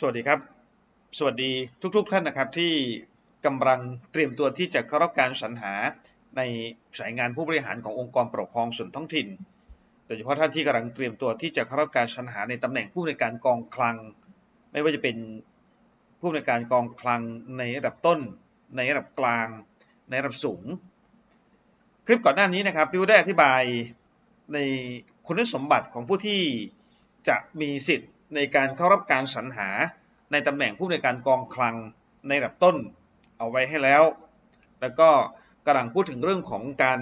สวัสดีครับ สวัสดีทุกๆทท่านนะครับที่กำลังเตรียมตัวที่จะเข้ารับการสรรหาในสายงานผู้บริหารขององค์กรปกครองส่วนท้องถิ่น โดยเฉพาะท่านที่กำลังเตรียมตัวที่จะเข้ารับการสรรหาในตำแหน่งผู้ในการกองคลัง ไม่ว่าจะเป็นผู้ในการกองคลังในระดับต้น ในระดับกลาง ในระดับสูง คลิปก่อนหน้านี้นะครับพี่ได้อธิบายในคุณสมบัติของผู้ที่จะมีสิทธิ์ ในการเข้ารับการสรรหาในตำแหน่งผู้ในการกองคลังในระดับต้นเอาไว้ให้แล้ว แล้วก็กำลังพูดถึงเรื่องของการ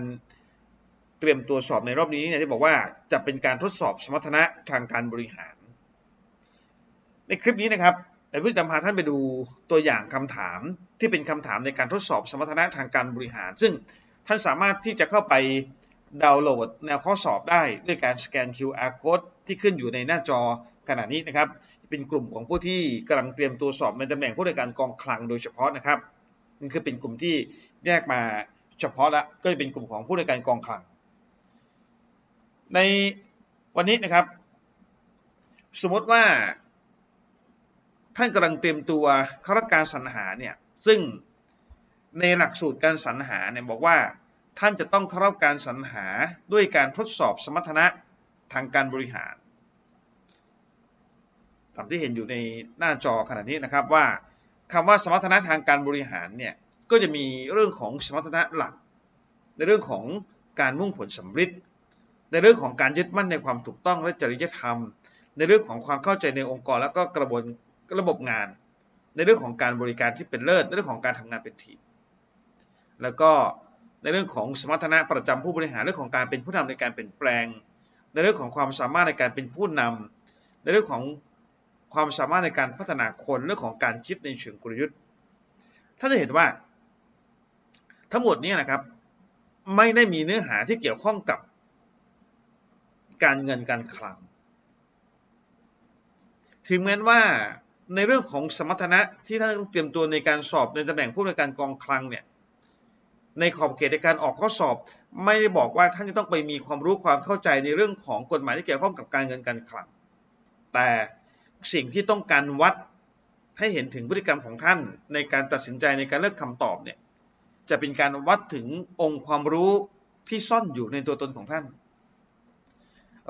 เตรียมตัวสอบในรอบนี้เนี่ยที่บอกว่าจะเป็นการทดสอบสมรรถนะทางการบริหาร ในคลิปนี้นะครับแต่เพื่อจะพาท่านไปดูตัวอย่างคำถามที่เป็นคำถามในการทดสอบสมรรถนะทางการบริหาร ซึ่งท่านสามารถที่จะเข้าไปดาวน์โหลดแนวข้อสอบได้ด้วยการสแกน QR code ที่ขึ้นอยู่ในหน้าจอ ขณะนี้นะครับเป็นกลุ่มของผู้ที่กำลังเตรียมตัวสอบในตำแหน่งผู้ในการกองคลังโดยเฉพาะนะครับนี่คือเป็นกลุ่มที่แยกมาเฉพาะละก็จะเป็นกลุ่มของผู้ในการกองคลัง ในวันนี้นะครับ สมมติว่า ท่านกำลังเตรียมตัวข้ารับการสรรหาเนี่ยซึ่งในหลักสูตรการสรรหาเนี่ยบอกว่าท่านจะต้องเข้ารับการสรรหาด้วยการทดสอบสมรรถนะทางการบริหาร ตามที่เห็นอยู่ในหน้าจอขณะนี้นะครับว่าคำว่าสมรรถนะทางการบริหารเนี่ยก็จะมีเรื่องของสมรรถนะหลัก ในเรื่องของการมุ่งผลสำเร็จในเรื่องของการยึดมั่นในความถูกต้องและจริยธรรม ในเรื่องของความเข้าใจในองค์กร และก็กระบวนระบบงาน ในเรื่องของการบริการที่เป็นเลิศในเรื่องของการทำงานเป็นทีมแล้วก็ในเรื่องของสมรรถนะประจำผู้บริหารเรื่องของการเป็นผู้นำในการเปลี่ยนแปลง ในเรื่องของความสามารถในการเป็นผู้นำในเรื่องของ ความสามารถในการพัฒนาคนเรื่องของการคิดในเชิงกลยุทธ์ท่านจะเห็นว่า ทั้งหมดนี้นะครับ ไม่ได้มีเนื้อหาที่เกี่ยวข้องกับการเงินการคลังถึงแม้ว่าในเรื่องของสมรรถนะที่ท่านต้องเตรียมตัวในการสอบในตำแหน่งผู้ในการกองคลังเนี่ยในขอบเขตในการออกข้อสอบ ไม่ได้บอกว่าท่านจะต้องไปมีความรู้ความเข้าใจในเรื่องของกฎหมายที่เกี่ยวข้องกับการเงินการคลัง แต่ สิ่งที่ต้องการวัดให้เห็นถึงพฤติกรรมของท่าน ในการตัดสินใจในการเลือกคำตอบเนี่ยจะเป็นการวัดถึงองค์ความรู้ที่ซ่อนอยู่ในตัวตนของท่าน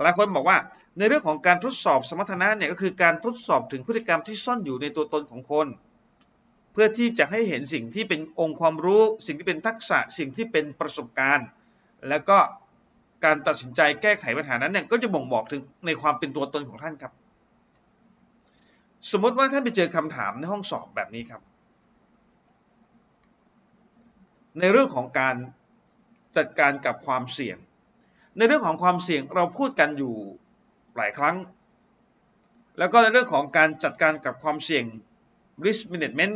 หลายคนบอกว่าในเรื่องของการทดสอบสมรรถนะเนี่ยก็คือการทดสอบถึงพฤติกรรมที่ซ่อนอยู่ในตัวตนของคน เพื่อที่จะให้เห็นสิ่งที่เป็นองค์ความรู้ สิ่งที่เป็นทักษะสิ่งที่เป็นประสบการณ์ แล้วก็การตัดสินใจแก้ไขปัญหานั้นเนี่ยก็จะบ่งบอกถึงในความเป็นตัวตนของท่านครับ สมมติว่าท่านไปเจอคำถามในห้องสอบแบบนี้ครับ ในเรื่องของการจัดการกับความเสี่ยง ในเรื่องของความเสี่ยงเราพูดกันอยู่หลายครั้ง แล้วก็ในเรื่องของการจัดการกับความเสี่ยง risk management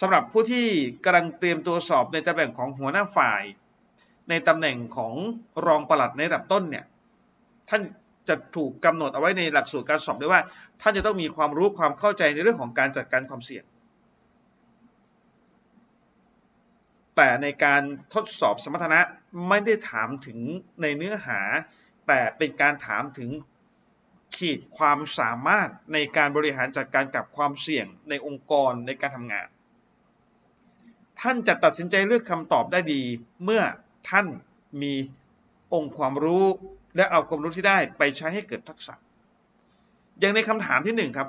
สำหรับผู้ที่กำลังเตรียมตัวสอบในตำแหน่งของหัวหน้าฝ่าย ในตำแหน่งของรองปลัดในระดับต้นเนี่ยท่าน จะถูกกำหนดเอาไว้ในหลักสูตรการสอบด้วยว่า ท่านจะต้องมีความรู้ความเข้าใจในเรื่องของการจัดการความเสี่ยง แต่ในการทดสอบสมรรถนะไม่ได้ถามถึงในเนื้อหา แต่เป็นการถามถึงขีดความสามารถในการบริหารจัดการกับความเสี่ยงในองค์กรในการทำงาน ท่านจะตัดสินใจเลือกคำตอบได้ดี เมื่อท่านมีองค์ความรู้ และเอาความรู้ที่ได้ไปใช้ให้เกิดทักษะ อย่างในคำถามที่หนึ่งครับ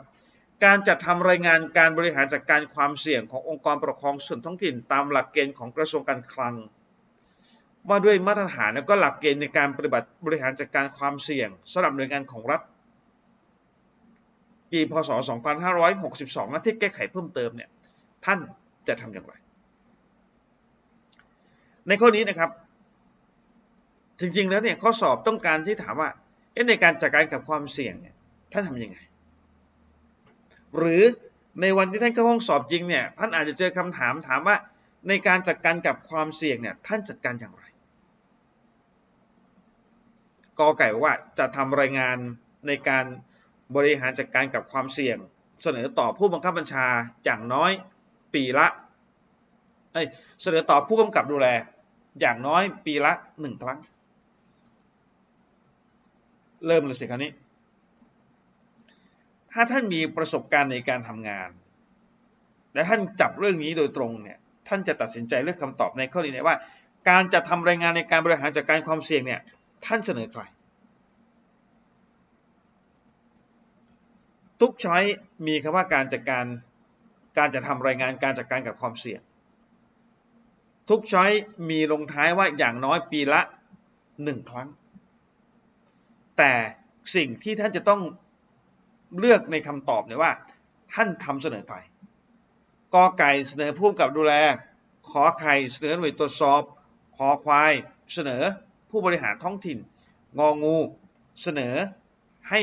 การจัดทำรายงานการบริหารจัดการความเสี่ยงขององค์กรปกครองส่วนท้องถิ่นตามหลักเกณฑ์ของกระทรวงการคลัง ว่าด้วยมาตรฐานและก็หลักเกณฑ์ในการปฏิบัติบริหารจัดการความเสี่ยงสำหรับหน่วยงานของรัฐปีพศ 2562และที่แก้ไขเพิ่มเติมเนี่ยท่านจะทำอย่างไร ในข้อนี้นะครับ จริง ๆ แล้วเนี่ยข้อสอบต้องการที่ถามว่าในการจัดการกับความเสี่ยงเนี่ยท่านทำยังไง หรือในวันที่ท่านเข้าห้องสอบจริงเนี่ยท่านอาจจะเจอคำถามถามว่าในการจัดการกับความเสี่ยงเนี่ยท่านจัดการอย่างไรกอไก่ว่าจะทำรายงานในการบริหารจัดการกับความเสี่ยง เสนอต่อผู้บังคับบัญชาอย่างน้อยปีละเสนอต่อผู้กำกับดูแล อย่างน้อยปีละหนึ่งครั้ง เริ่มเลยสิคราวนี้ ถ้าท่านมีประสบการณ์ในการทำงาน และท่านจับเรื่องนี้โดยตรงเนี่ยท่านจะตัดสินใจเลือกคำตอบในข้อนี้ว่า การจะทำรายงานในการบริหารจัดการความเสี่ยงเนี่ยท่านเสนอใครทุกช้อยมีคำว่าการจัดการการจะทำรายงานการจัดการกับความเสี่ยง ทุกช้อยมีลงท้ายว่าอย่างน้อยปีละหนึ่งครั้ง แต่สิ่งที่ท่านจะต้องเลือกในคำตอบเนี่ยว่า ท่านทำเสนอใครกอไก่เสนอผู้กับดูแล ขอไข่เสนอหน่วยตรวจสอบ ขอควายเสนอผู้บริหารท้องถิ่น งองูเสนอให้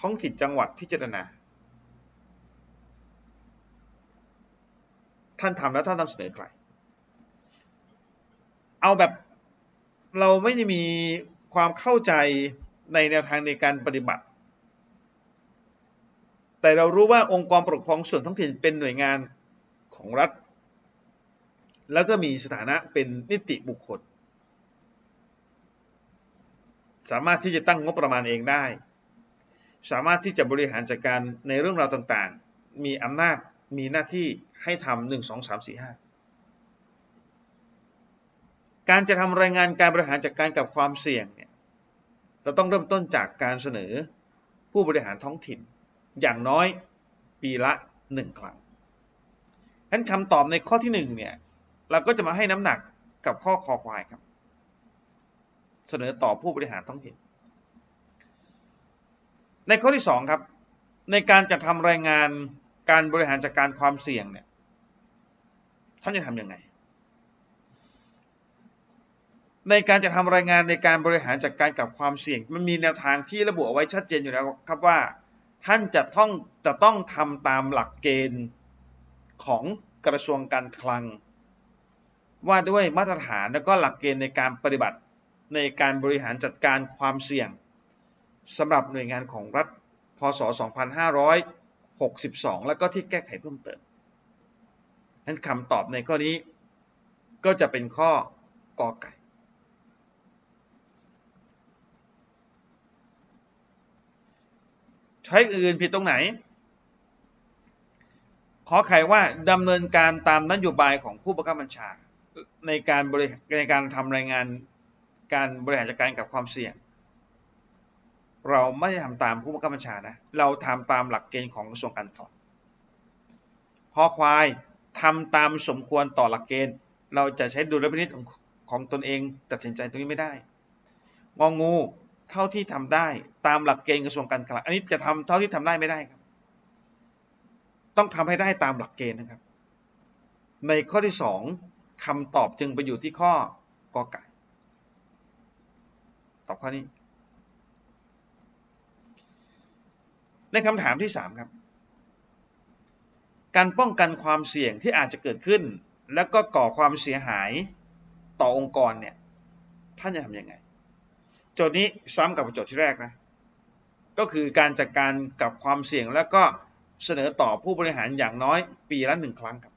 ท้องถิ่นจังหวัดพิจารณา ท่านทำแล้วท่านนำเสนอใคร เอาแบบเราไม่ได้มีความเข้าใจ ในแนวทางในการปฏิบัติ แต่เรารู้ว่าองค์กรปกครองส่วนท้องถิ่นเป็นหน่วยงานของรัฐ แล้วก็มีสถานะเป็นนิติบุคคล สามารถที่จะตั้งงบประมาณเองได้ สามารถที่จะบริหารจัดการในเรื่องราวต่างๆ มีอำนาจมีหน้าที่ให้ทำหนึ่งสองสามสี่ห้าการจะทำรายงานการบริหารจัดการกับความเสี่ยงเนี่ย เราต้องเริ่มต้นจากการเสนอผู้บริหารท้องถิ่น อย่างน้อยปีละหนึ่งครั้งฉะนั้นคำตอบในข้อที่หนึ่งเนี่ยเราก็จะมาให้น้ำหนักกับข้อคอควายครับ เสนอต่อผู้บริหารท้องถิ่น ในข้อที่สองครับ ในการจัดทำรายงานการบริหารจัดการความเสี่ยงเนี่ยท่านจะทำยังไง ในการจะทำรายงานในการบริหารจัดการกับความเสี่ยง มันมีแนวทางที่ระบุเอาไว้ชัดเจนอยู่แล้วครับว่า ท่านจะต้องจะต้องทำตามหลักเกณฑ์ของกระทรวงการคลัง ว่าด้วยมาตรฐานและก็หลักเกณฑ์ในการปฏิบัติในการบริหารจัดการความเสี่ยงสำหรับหน่วยงานของรัฐพศ 2562 แล้วก็ที่แก้ไขเพิ่มเติมนั้นคำตอบในข้อนี้ก็จะเป็นข้อกอไก่ ใช้อื่นผิดตรงไหน ขอไขว่าดำเนินการตามนโยบายของผู้บังคับบัญชาในการบริในการทำรายงานการบริหารจัดการกับความเสี่ยง เราไม่ได้ทำตามผู้บังคับบัญชานะ เราทำตามหลักเกณฑ์ของกระทรวงการคลังพอควายทำตามสมควรต่อหลักเกณฑ์ เราจะใช้ดุลพินิจของของตนเองตัดสินใจตรงนี้ไม่ได้ งองู เท่าที่ทำได้ตามหลักเกณฑ์กระทรวงการคลังอันนี้จะทำเท่าที่ทำได้ไม่ได้ครับ ต้องทำให้ได้ตามหลักเกณฑ์นะครับ ในข้อที่สองคำตอบจึงไปอยู่ที่ข้อกอไก่ตอบข้อนี้ ในคำถามที่สามครับ การป้องกันความเสี่ยงที่อาจจะเกิดขึ้น แล้วก็ก่อความเสียหายต่อองค์กรเนี่ย ท่านจะทำยังไง จทย์นี้ซ้ำกับโจทย์ที่แรกนะก็คือการจัดการกับความเสี่ยงแล้วก็เสนอต่อผู้บริหารอย่างน้อยปีละหนึ่งครั้งครับ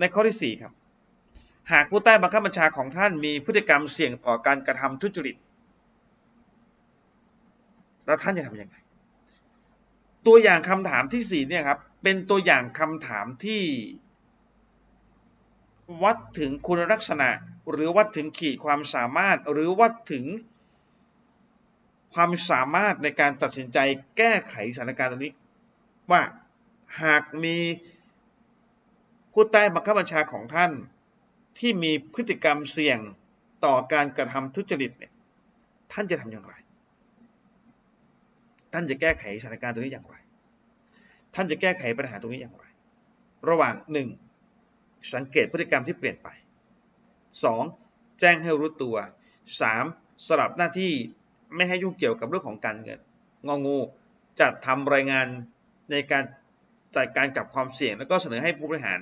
ในข้อที่ 4 ครับ หากผู้ใต้บังคับบัญชาของท่านมีพฤติกรรมเสี่ยงต่อการกระทำทุจริต แล้วท่านจะทำยังไง ตัวอย่างคำถามที่สี่เนี่ยครับ เป็นตัวอย่างคำถามที่ วัดถึงคุณลักษณะ หรือวัดถึงขีดความสามารถ หรือวัดถึงความสามารถในการตัดสินใจแก้ไขสถานการณ์ตรงนี้ ว่าหากมีผู้ใต้บังคับบัญชาของท่านที่มีพฤติกรรมเสี่ยงต่อการกระทำทุจริตเนี่ยท่านจะทำอย่างไร ท่านจะแก้ไขสถานการณ์ตรงนี้อย่างไร ท่านจะแก้ไขปัญหาตรงนี้อย่างไร ระหว่างหนึ่งสังเกตพฤติกรรมที่เปลี่ยนไป สองแจ้งให้รู้ตัวสามสลับหน้าที่ไม่ให้ยุ่งเกี่ยวกับเรื่องของการเงินงองูจัดทำรายงานในการจัดการกับความเสี่ยง แล้วก็เสนอให้ผู้บริหาร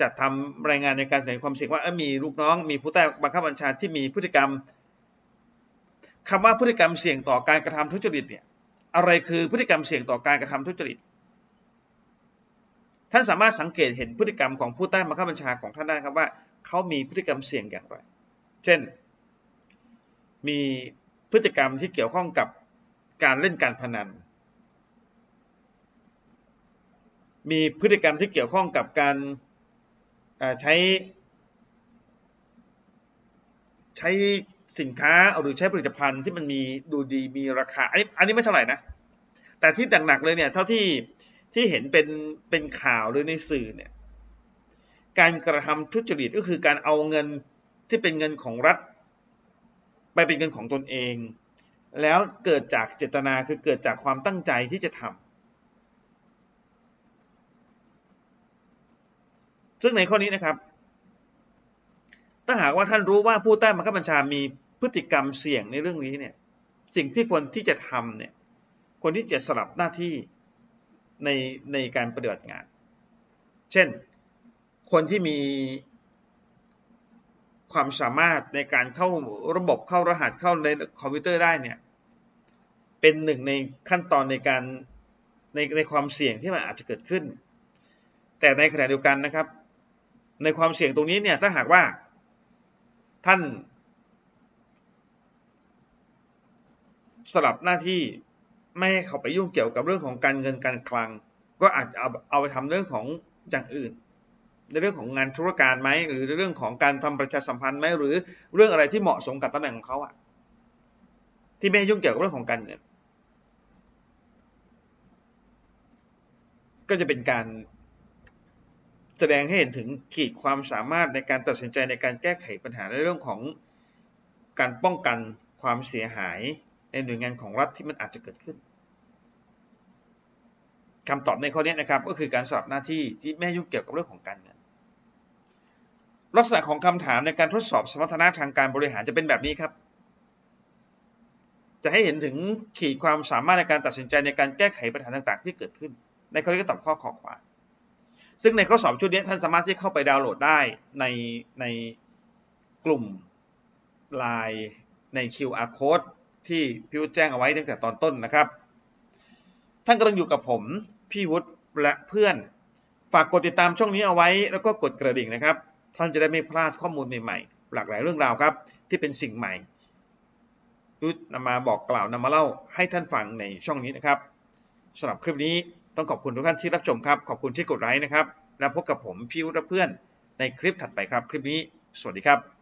จัดทำรายงานในการเสนอความเสี่ยงว่ามีลูกน้อง มีผู้ใต้บังคับบัญชาที่มีพฤติกรรมคำว่าพฤติกรรมเสี่ยงต่อการกระทำทุจริตเนี่ยอะไรคือพฤติกรรมเสี่ยงต่อการกระทำทุจริตท่านสามารถสังเกตเห็นพฤติกรรมของผู้ใต้บังคับบัญชาของท่านได้ครับว่า เขามีพฤติกรรมเสี่ยงอย่างไร เช่น มีพฤติกรรมที่เกี่ยวข้องกับการเล่นการพนัน มีพฤติกรรมที่เกี่ยวข้องกับการใช้ใช้สินค้าหรือใช้ผลิตภัณฑ์ที่มันมีดูดีมีราคา อันนี้อันนี้ไม่เท่าไหร่นะ แต่ที่หนักๆเลยเนี่ย เท่าที่ที่เห็นเป็นเป็นข่าวหรือในสื่อเนี่ย การกระทำทุจริตก็คือการเอาเงินที่เป็นเงินของรัฐ ไปเป็นเงินของตนเอง แล้วเกิดจากเจตนาคือเกิดจากความตั้งใจที่จะทำซึ่งในข้อนี้นะครับ ถ้าหากว่าท่านรู้ว่าผู้ใต้บังคับบัญชามีพฤติกรรมเสี่ยงในเรื่องนี้เนี่ย สิ่งที่ควรที่จะทำเนี่ยคนที่จะสลับหน้าที่ในในการปฏิบัติงาน เช่น คนที่มีความสามารถในการเข้าระบบเข้ารหัสเข้าในคอมพิวเตอร์ได้เนี่ย เป็นหนึ่งในขั้นตอนในการในในความเสี่ยงที่มันอาจจะเกิดขึ้น แต่ในขณะเดียวกันนะครับ ในความเสี่ยงตรงนี้เนี่ยถ้าหากว่าท่านสลับหน้าที่ไม่ให้เขาไปยุ่งเกี่ยวกับเรื่องของการเงินการคลัง ก็อาจจะเอาเอาไปทำเรื่องของอย่างอื่น ในเรื่องของงานธุรการไหมหรือเรื่องของการทำประชาสัมพันธ์ไหมหรือเรื่องอะไรที่เหมาะสมกับตำแหน่งของเขาอะที่ไม่ยุ่งเกี่ยวกับเรื่องของการเงิน ก็จะเป็นการแสดงให้เห็นถึงขีดความสามารถในการตัดสินใจในการแก้ไขปัญหาในเรื่องของการป้องกันความเสียหายในหน่วยงานของรัฐที่มันอาจจะเกิดขึ้นคำตอบในข้อนี้นะครับ ก็คือการสลับหน้าที่ที่ไม่ยุ่งเกี่ยวกับเรื่องของการเงิน ลักษณะของคำถามในการทดสอบสมรรถนะทางการบริหารจะเป็นแบบนี้ครับ จะให้เห็นถึงขีดความสามารถในการตัดสินใจในการแก้ไขปัญหาต่าง ๆ ที่เกิดขึ้น ในข้อนี้ก็ตอบข้อขอขวา ซึ่งในข้อสอบชุดนี้ท่านสามารถที่เข้าไปดาวน์โหลดได้ในในกลุ่มไลน์ใน QR code ที่พี่วุฒิแจ้งเอาไว้ตั้งแต่ตอนต้นนะครับ ท่านกำลังอยู่กับผม พี่วุฒิและเพื่อน ฝากกดติดตามช่องนี้เอาไว้ แล้วก็กดกระดิ่งนะครับ ท่านจะได้ไม่พลาดข้อมูลใหม่ๆ หลากหลายเรื่องราวครับ ที่เป็นสิ่งใหม่ยุทธนำมาบอกกล่าวนำมาเล่าให้ท่านฟังในช่องนี้นะครับสำหรับคลิปนี้ต้องขอบคุณทุกท่านที่รับชมครับ ขอบคุณที่กดไลค์นะครับ แล้วพบกับผมพี่วุฒิและเพื่อนในคลิปถัดไปครับ คลิปนี้ สวัสดีครับ